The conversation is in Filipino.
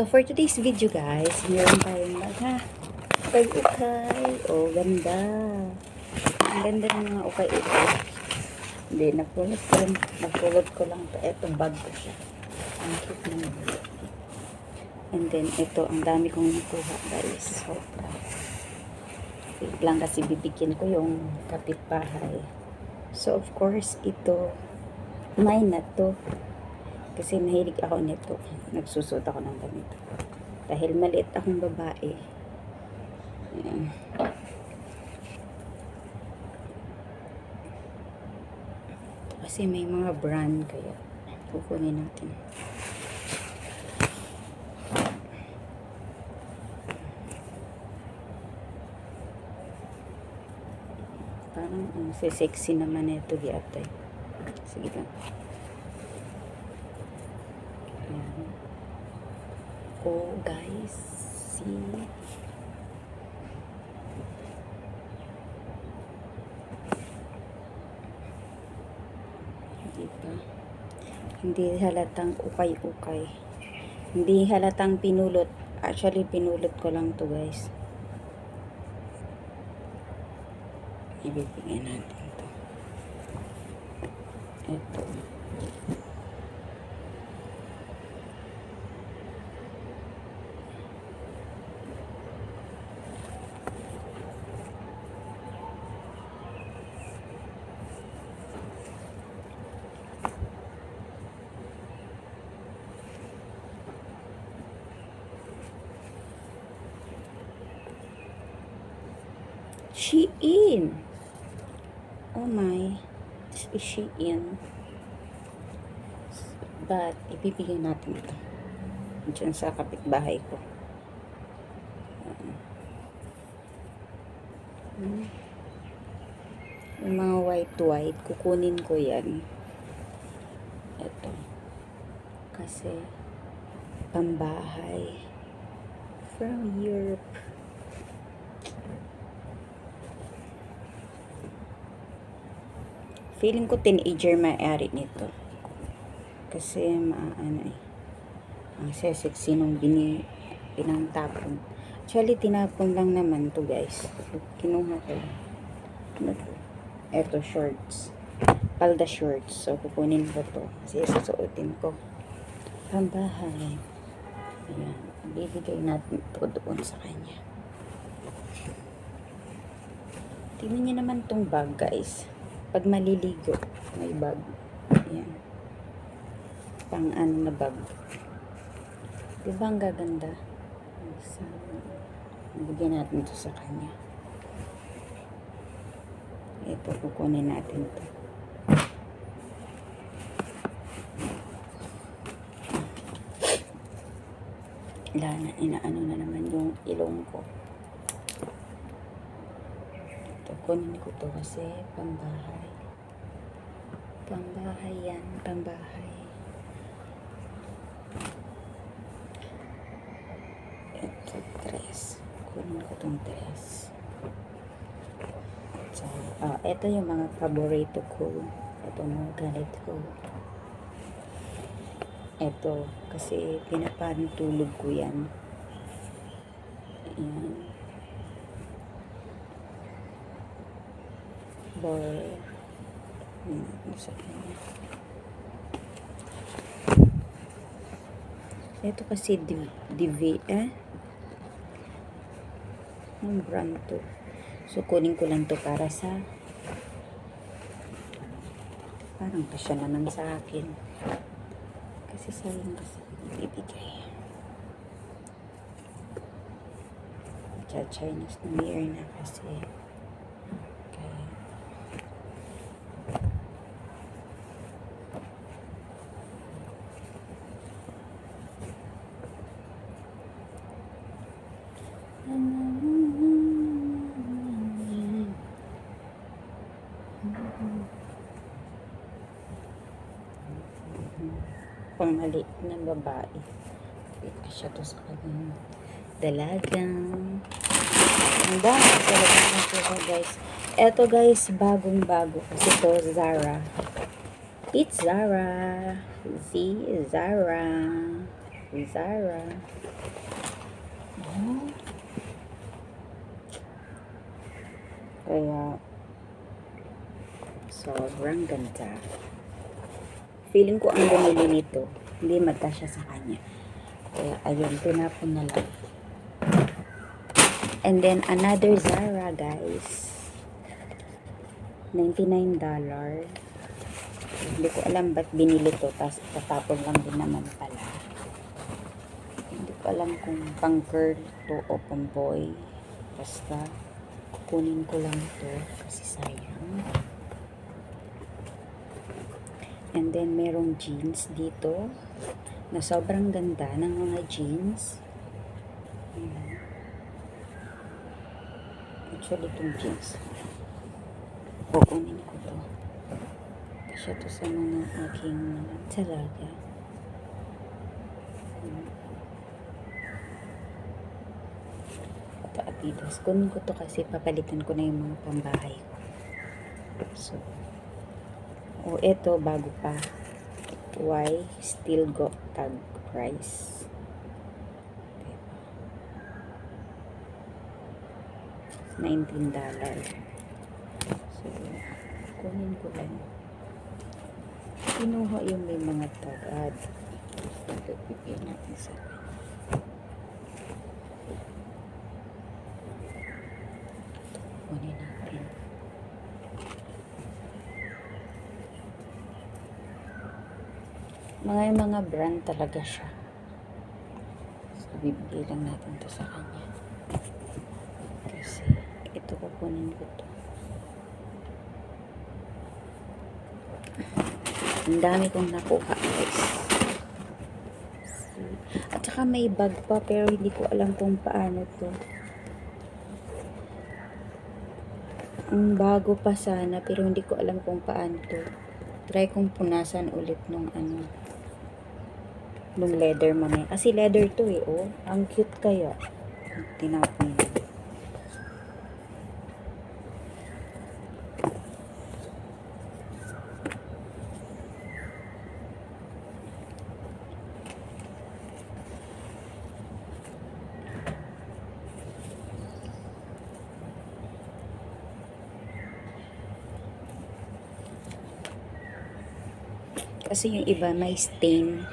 So for today's video guys, meron tayong mga ukay-ukay. Oh, ganda. Ang ganda ng mga ukay-ukay. Hindi, napulot ko lang. Napulot ko lang to. Ito, bag ko siya. Ang cute naman. And then, ito, ang dami kong nakuha guys. Sobra. Wait lang kasi bibigyan ko yung kapitbahay. So, of course, ito, mine na to. Kasi mahilig ako nito. Nagsusot ako ng ganito. Dahil maliit akong babae. Ayan. Kasi may mga brand kaya kukunin natin. Parang ang sexy naman ito di ate. Sige lang. Oh, guys. See? Diba? Hindi halatang ukay-ukay. Hindi halatang pinulot. Actually, pinulot ko lang to guys. Ibibigyan natin to. Ito. Shein. Oh my. This is Shein. But, ibibigay natin ito. Diyan sa kapitbahay ko. Hmm. Yung mga white-white, kukunin ko yan. Ito. Kasi, pambahay. From Europe. Feeling ko teenager may-ari nito. Kasi maano eh. Ang sexy nung bini, pinangtapon. Actually, tinapon lang naman to guys. Kinuha ko lang. Ano to? Eto, shorts. Palda shorts. So, kukunin ko to. Kasi susuotin ko. Pambahay. Ayan. Bibigay natin to doon sa kanya. Tingnan niyo naman tong bag guys pag maliligo, may bag. Ayan. Pang ano na bag. Di ba ang gaganda? So, bigyan natin ito sa kanya. Ito, kukunin natin ito. Wala na, inaano na naman yung ilong ko. Kunin ko to kasi pambahay. Pambahay yan, pambahay. Ito, dress. Kunin ko tong dress. So, ah, ito yung mga paborito ko. Ito mga ganito ko. Ito, kasi pinapantulog ko yan. Ayan. Kanya. Ito kasi div, div eh? Ang brand to. So, kunin ko lang to para sa parang pasya naman sa akin. Kasi sayang kasi ibibigay. Chinese New Year na kasi. Kaya, pangmali ng babae. Wait, siya to sa kanyang dalagang. Ang dami talaga ng suka, guys. Eto, guys, bagong-bago. Kasi to, Zara. It's Zara. Z, Zara. Zara. Oh. Kaya, sobrang ganda. Feeling ko ang bumili nito, hindi magkasya sa kanya. Kaya, ayun, tinapon na lang. And then, another Zara, guys. $99. Hindi ko alam ba't binili to, tapos tatapon lang din naman pala. Hindi ko alam kung pang girl to o pang boy. Basta, kunin ko lang to kasi sayang. And then, merong jeans dito na sobrang ganda ng mga jeans. Ayan. Actually, itong jeans. Kukunin ko to. Siya to sa mga aking talaga. Ito, Adidas. Kunin ko to kasi papalitan ko na yung mga pambahay ko. So, o ito, bago pa. Why still go tag price? $19. So, kunin ko lang. Kinuha yung may mga tagad. Ito, pipin natin sa Kunin natin. Mga mga brand talaga siya. So, bibigay lang natin to sa kanya. Kasi, ito kukunin ko to. Ang dami kong nakuha, guys. At saka may bag pa, pero hindi ko alam kung paano to. Ang bago pa sana, pero hindi ko alam kung paano to. Try kong punasan ulit nung ano, nung leather mamaya. Kasi leather to eh, oh. Ang cute kaya. Tinapon yun. Kasi yung iba may stain